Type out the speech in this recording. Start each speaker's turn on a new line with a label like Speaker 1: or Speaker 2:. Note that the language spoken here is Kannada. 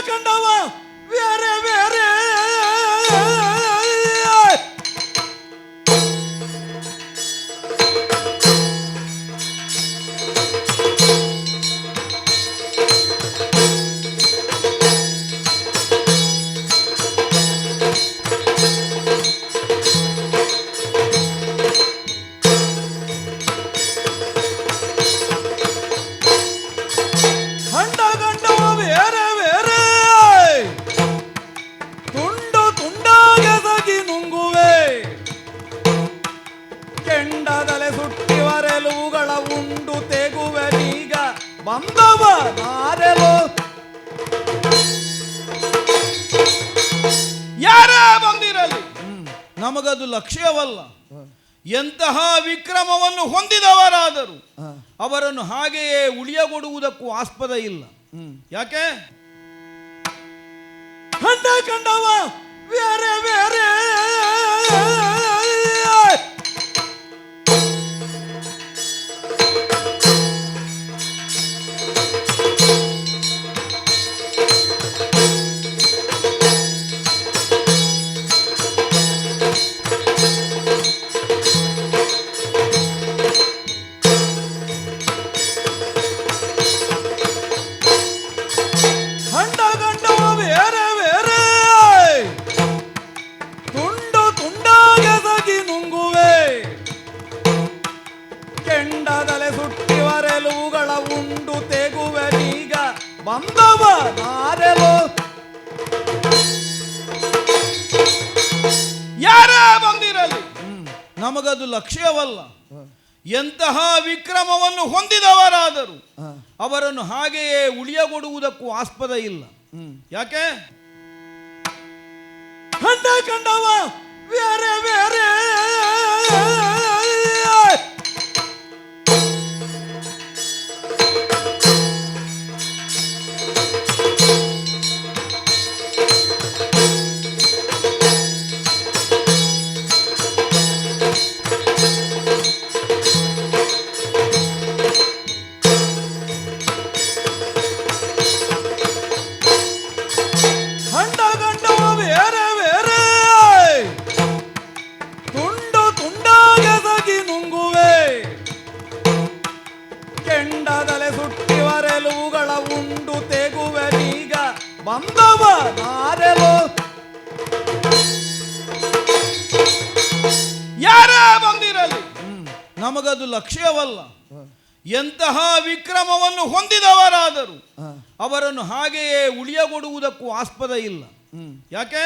Speaker 1: ಕಂಡವ ಬೇರೆ ಬೇರೆ ಬಂದವ ನಾರೆಲು.
Speaker 2: ಯಾರೇ ಬಂದಿರಲಿ. ನಮಗದು ಲಕ್ಷ್ಯವಲ್ಲ. ಎಂತಹ ವಿಕ್ರಮವನ್ನು ಹೊಂದಿದವರಾದರು ಅವರನ್ನು ಹಾಗೆಯೇ ಉಳಿಯಗೊಡುವುದಕ್ಕೂ ಆಸ್ಪದ ಇಲ್ಲ. ಯಾಕೆ?
Speaker 1: ಕಂಡ ಕಂಡವ ಬೇರೆ ಬೇರೆ ಬಂದವ ನಾರೆಲು.
Speaker 2: ಯಾರೇ ಬಂದಿರಲಿ. ನಮಗದು ಲಕ್ಷ್ಯವಲ್ಲ. ಎಂತಹ ವಿಕ್ರಮವನ್ನು ಹೊಂದಿದವರಾದರು ಅವರನ್ನು ಹಾಗೆಯೇ ಉಳಿಯಗೊಡುವುದಕ್ಕೂ ಆಸ್ಪದ ಇಲ್ಲ. ಯಾಕೆ?
Speaker 1: ಕಂಡ ಕಂಡವ ಬೇರೆ. ಕೆಂಡದಲೆ ಸುಟ್ಟಿವರೆಲುಗಳ ಉಂಡು ತೆಗುವೆ ಈಗ ಬಂದವ ನಾರೆಲು.
Speaker 2: ಯಾರೇ ಬಂದಿರಲಿ? ನಮಗದು ಲಕ್ಷ್ಯವಲ್ಲ. ಎಂತಹ ವಿಕ್ರಮವನ್ನು ಹೊಂದಿದವರಾದರು ಅವರನ್ನು ಹಾಗೆಯೇ ಉಳಿಯಗೊಡುವುದಕ್ಕೂ ಆಸ್ಪದ ಇಲ್ಲ. ಯಾಕೆ?